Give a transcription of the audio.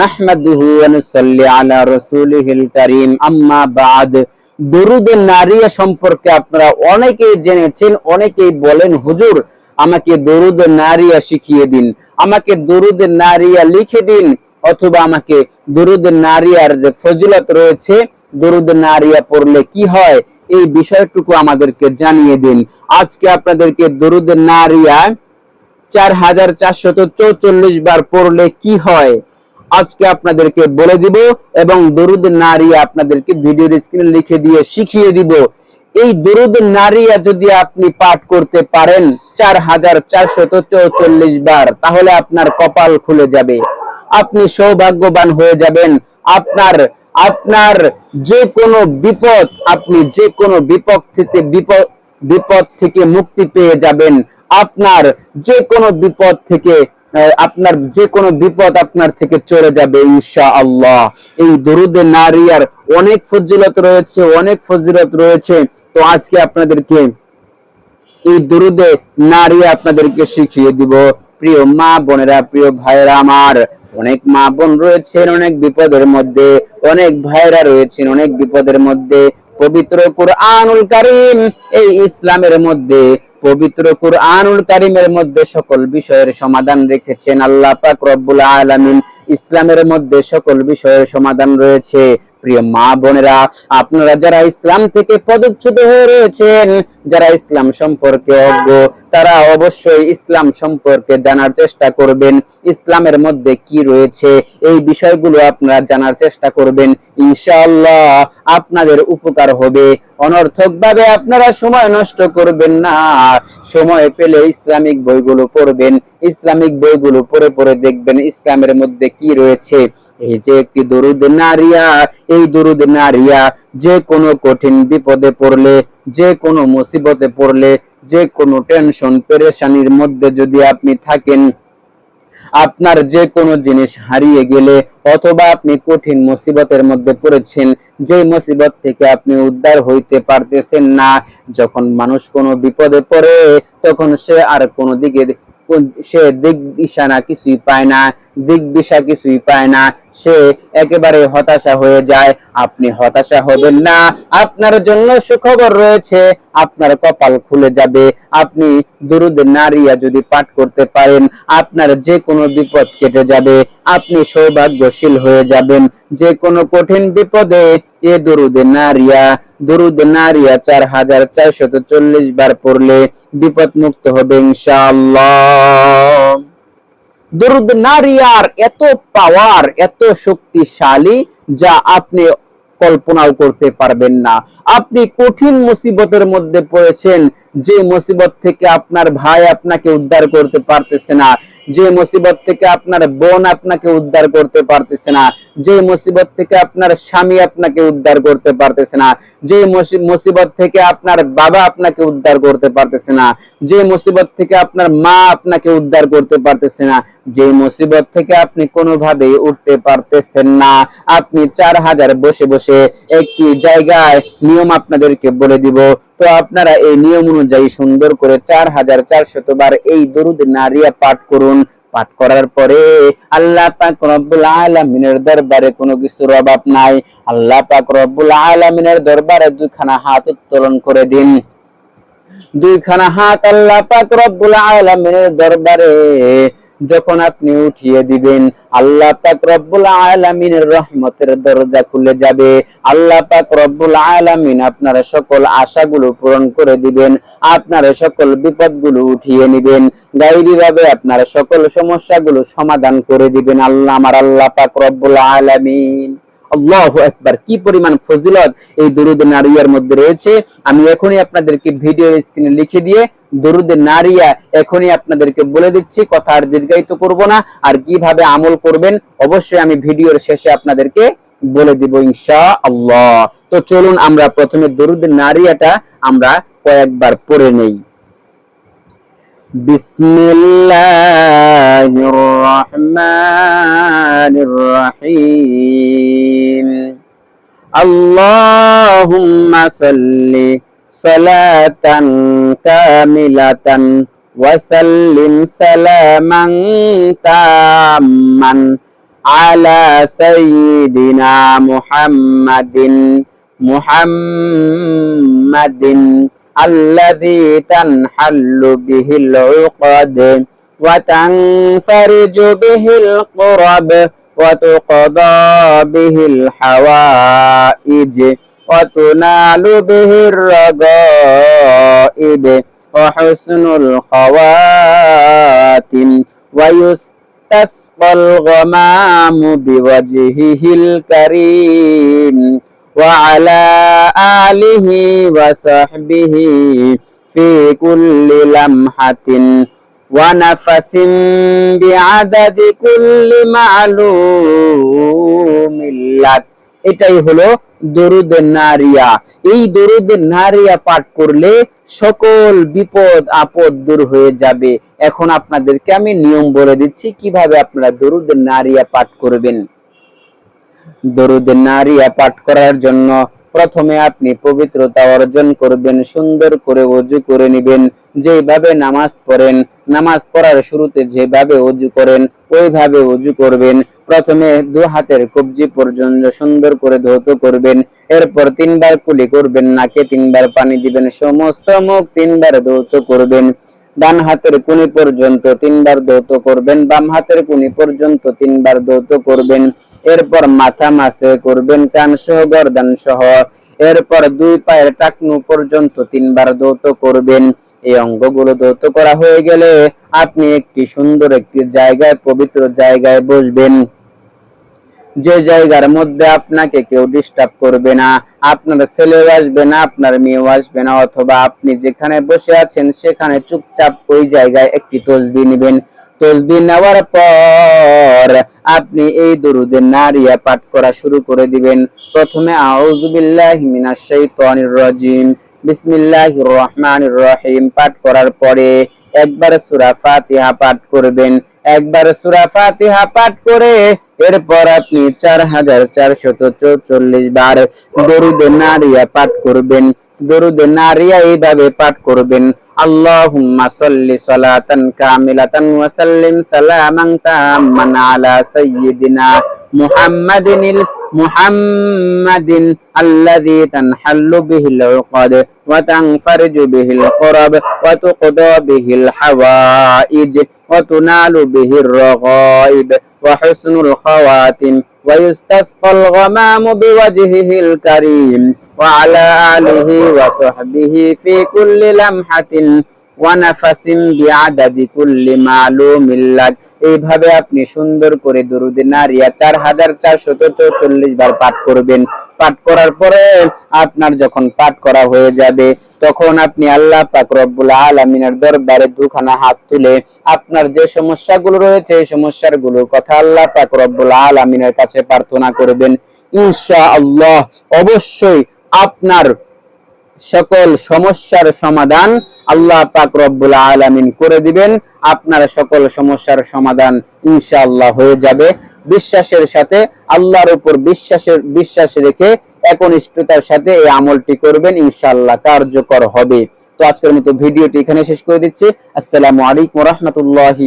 নাহমাদুহু ওয়া নুসাল্লি আলা রাসূলিহিল কারীম আম্মা বাদ দরুদ নারিয়া সম্পর্কে আপনারা অনেকেই জেনেছেন, অনেকেই বলেন, হুজুর, আমাকে দরুদ নারিয়া শিখিয়ে দিন। আমাকে দরুদ নারিয়া লিখে দিন, অথবা আমাকে দরুদ নারিয়ার যে ফজিলত রয়েছে দরুদ নারিয়া পড়লে কি হয়? এই বিষয়টুকু আমাদেরকে জানিয়ে দিন। আজকে আপনাদেরকে দরুদ নারিয়া চার হাজার চারশত চৌচল্লিশ বার পড়লে কি হয়? আজকে আপনাদেরকে বলে দিব এবং দরুদ নারিয়া আপনাদেরকে ভিডিওর স্ক্রিনে লিখে দিয়ে শিখিয়ে দিব। এই দরুদ নারিয়া যদি আপনি পাঠ করতে পারেন চার হাজার চারশত চৌচল্লিশ বার, তাহলে আপনার কপাল খুলে যাবে। আপনি সৌভাগ্যবান হয়ে যাবেন। আপনার আপনার যে কোনো বিপদ, আপনি যে কোনো বিপদ থেকে বিপদ বিপদ থেকে মুক্তি পেয়ে যাবেন। আপনার যে কোনো বিপদ থেকে আপনার যে কোনো বিপদ আপনার থেকে চলে যাবে ইনশা আল্লাহ এই দরুদে নারিয়ার অনেক ফজিলত রয়েছে, অনেক ফজিলত রয়েছে। তো আজকে আপনাদেরকে এই দরুদে নারী আপনাদেরকে শিখিয়ে দিব। প্রিয় মা বোনেরা, প্রিয় ভাইরা আমার, অনেক মা বোন রয়েছেন অনেক বিপদের মধ্যে, অনেক ভাইয়েরা রয়েছেন অনেক বিপদের মধ্যে। পবিত্র কুরআনুল কারীম এই ইসলামের মধ্যে পবিত্র কুরআনুল কারিমের মধ্যে সকল বিষয়ের সমাধান রেখেছেন আল্লাহ পাক রব্বুল আলামিন। ইসলামের মধ্যে সকল বিষয়ের সমাধান রয়েছে। প্রিয় মা বোনেরা, আপনারা যারা ইসলাম থেকে পদচ্যুত হয়ে রয়েছেন, যারা ইসলাম সম্পর্কে অজ্ঞ, তারা অবশ্যই ইসলাম সম্পর্কে জানার চেষ্টা করবেন। ইসলামের মধ্যে কি রয়েছে, এই বিষয়গুলো আপনারা জানার চেষ্টা করবেন। ইনশাআল্লাহ আপনাদের উপকার হবে। অনর্থক ভাবে আপনারা সময় নষ্ট করবেন না। সময় পেলে ইসলামিক বইগুলো পড়বেন। ইসলামিক বইগুলো পড়ে পড়ে দেখবেন ইসলামের মধ্যে কি রয়েছে। যে একটি দরুদ নারিয়া, এই দরুদ নারিয়া যে কোনো কঠিন বিপদে পড়লে, যে কোনো মুসিবতে পড়লে, যে কোনো টেনশন, পেরেশানির মধ্যে যদি আপনি থাকেন, আপনার যে কোনো জিনিস হারিয়ে গেলে অথবা আপনি কঠিন মুসিবতের মধ্যে পড়েছেন যে মুসিবত থেকে আপনি উদ্ধার হইতে পারতেছেন না, যখন মানুষ কোনো বিপদে পড়ে, তখন সে আর কোনো দিকে সে দিক দিশানা কিছুই পায় না দিক দিশা কিছুই পায় না, সে একেবারে হতাশা হয়ে যায়। আপনি হতাশা হবেন না, আপনার জন্য সুখবর রয়েছে, আপনার কপাল খুলে যাবে। আপনি দুরুদ নারিয়া যদি পাঠ করতে পারেন, আপনার যে কোনো বিপদ কেটে যাবে। আপনি সৌভাগ্যশীল হয়ে যাবেন। যে কোনো কঠিন বিপদে এ দুরুদ নারিয়া দুরুদ নারিয়া চার হাজার চারশত চল্লিশ বার পড়লে বিপদ মুক্ত হবে ইনশাআল্লাহ। দুরুদ নারিয়ার এত পাওয়ার এত শক্তিশালী যা আপনি কল্পনাও করতে পারবেন না। আপনি কঠিন মুসিবতের মধ্যে পড়েছেন, যে মুসিবত থেকে আপনার ভাই আপনাকে উদ্ধার করতে পারতেছে না। যে মুসিবত থেকে আপনার বোন আপনাকে উদ্ধার করতে পারতেছে না, যে মুসিবত থেকে আপনার স্বামী আপনাকে উদ্ধার করতে পারতেছে না, যে মুসিবত থেকে আপনার বাবা আপনাকে উদ্ধার করতে পারতেছে না, যে মুসিবত থেকে আপনার মা আপনাকে উদ্ধার করতে পারতেছে না, যে মুসিবত থেকে আপনি কোনোভাবেই উঠতে পারতেছেন না। আপনি চার হাজার বসে বসে একটি জায়গায় নিয়ম আপনাদেরকে বলে দিব তো আপনারা এই নিয়ম অনুযায়ী সুন্দর করে চার হাজার চারশত বার এই দরুদ নারিয়া পাঠ করুন। পাঠ করার পরে আল্লাহ পাক রব্বুল আলামিনের দরবারে কোনো কিছুর অভাব নাই। আল্লাহ পাক রব্বুল আলামিনের দরবারে দুখানা হাত উত্তোলন করে দিন। দুইখানা হাত আল্লাহ পাক রব্বুল আলামিনের দরবারে যখন আপনি উঠিয়ে দিবেন, আল্লাহ পাক রব্বুল আলামিনের রহমতের দরজা খুলে যাবে। আল্লাহ পাক রব্বুল আলামিন আপনার সকল আশাগুলো পূরণ করে দিবেন, আপনার সকল বিপদগুলো উঠিয়ে নেবেন। গাইরিভাবে আপনার সকল সমস্যাগুলো সমাধান করে দিবেন আল্লাহ, আমার আল্লাহ পাক রব্বুল আলামিন। আল্লাহু আকবার। কি পরিমাণ ফজিলত এই দরুদ নারিয়ার মধ্যে রয়েছে? আমি এখনই আপনাদেরকে ভিডিও স্ক্রিনে লিখে দিয়ে দরুদ নারিয়া এখনই আপনাদেরকে বলে দিচ্ছি, কথা আর দীর্ঘায়িত করব না। আর কীভাবে আমল করবেন অবশ্যই আমি ভিডিওর শেষে আপনাদেরকে বলে দিব ইনশা আল্লাহ তো চলুন আমরা প্রথমে দরুদ নারিয়াটা আমরা কয়েকবার পড়ে নেই। بسم الله الرحمن الرحيم اللهم صل صلاة كاملة وسلم سلاما تاما على سيدنا محمد محمد الذي تنحل به العقد وتنفرج به القرب وتقضى به الحوائج وتنال به الرغائب وحسن الخواتم ويستسقى الغمام بوجهه الكريم وعلى آله وصحبه في كل لمحة ونفس بعدد كل معلوم لك এটাই হলো দরুদ নারিয়া এই দরুদ নারিয়া পাঠ করলে সকল বিপদ আপদ দূর হয়ে যাবে এখন আপনাদেরকে আমি নিয়ম বলে দিচ্ছি কিভাবে আপনারা দরুদ নারিয়া পাঠ করবেন দরুদ নারিয়া পাঠ করার জন্য প্রথমে আপনি পবিত্রতা অর্জন করবেন, সুন্দর করে অজু করে নেবেন, যেভাবে নামাজ পড়েন, নামাজ পড়ার শুরুতে যেভাবে অজু করেন, ওইভাবে অজু করবেন। প্রথমে দু হাতের কবজি পর্যন্ত সুন্দর করে ধৌত করবেন, এরপর তিনবার কুলি করবেন, নাকে তিনবার পানি দিবেন, সমস্ত মুখ তিনবার ধৌত করবেন। ডান হাতের কুনি পর্যন্ত তিনবার ধৌত করবেন, বাম হাতের কুনি পর্যন্ত তিনবার ধৌত করবেন। এরপর মাথা মাসে করবেন কান সহ গর্দান সহ। এরপর দুই পায়ের টাকনু পর্যন্ত তিনবার ধৌত করবেন। এই অঙ্গগুলো ধৌত করা হয়ে গেলে আপনি একটি সুন্দর একটি জায়গায়, পবিত্র জায়গায় বসবেন। যে জায়গার মধ্যে আপনাকে কেউ ডিস্টার্ব করবে না, আপনার ছেলে আসবে না, আপনার মেয়েও আসবে না, অথবা আপনি যেখানে বসে আছেন সেখানে চুপচাপ ওই জায়গায় একটি তসবি নেবেন। তসবি নেওয়ার পর আপনি এই দরুদের নারিয়া পাঠ করা শুরু করে দিবেন। প্রথমে রাজিম। বিসমিল্লাহির রহমানির রহিম পাঠ করার পরে একবার সূরা ফাতিহা পাঠ করবেন। একবার সূরা ফাতিহা পাঠ করে এরপর আপনি চার হাজার চারশত চৌচল্লিশ বার দরুদ নারিয়া পাঠ করবেন। দরুদ নারিয়া এইভাবে পাঠ করবেন। আল্লাহুম্মা সাল্লি সালাতান কামিলাতান ওয়া সাল্লিম সালামান তাম্মান আলা সাইয়্যিদিনা মুহাম্মাদিনিল মুহাম্মাদিন আল্লাযী তানহাল্লু বিহিল উকদ ওয়া তানফারজু বিহিল কুরাব ওয়া তুকদা বিহিল হাওয়াইজ ওয়া তুনালু বিহির রাগাইব ওয়া হুসনুল খাওয়াতিম ويستسقى الغمام بوجهه الكريم وعلى آله وصحبه في كل لمحة ওয়ানাফাসিম বিআদাদি কুল্লি মালুমিল লাক এইভাবে আপনি সুন্দর করে দুরুদ নারিয়া 4444 বার পাঠ করবেন পাঠ করার পরে আপনার যখন পাঠ করা হয়ে যাবে তখন আপনি আল্লাহ পাক রব্বুল আলামিনের দরবারে দুখানা হাত তুলে আপনার যে সমস্যাগুলো রয়েছে, এই সমস্যাগুলোর কথা আল্লাহ পাক রব্বুল আলামিনের কাছে প্রার্থনা করবেন। ইনশাআল্লাহ অবশ্যই আপনার সকল সমস্যার সমাধান আল্লাহ পাক রব্বুল আলামিন করে দিবেন। আপনার সকল সমস্যার সমাধান ইনশাআল্লাহ হয়ে যাবে। বিশ্বাসের সাথে আল্লাহর উপর বিশ্বাসের, বিশ্বাস রেখে একনিষ্ঠতার সাথে এই আমলটি করবেন, ইনশাআল্লাহ কার্যকর হবে। তো আজকের মতো ভিডিওটি এখানে শেষ করে দিচ্ছি। আসসালামু আলাইকুম রহমতুল্লাহি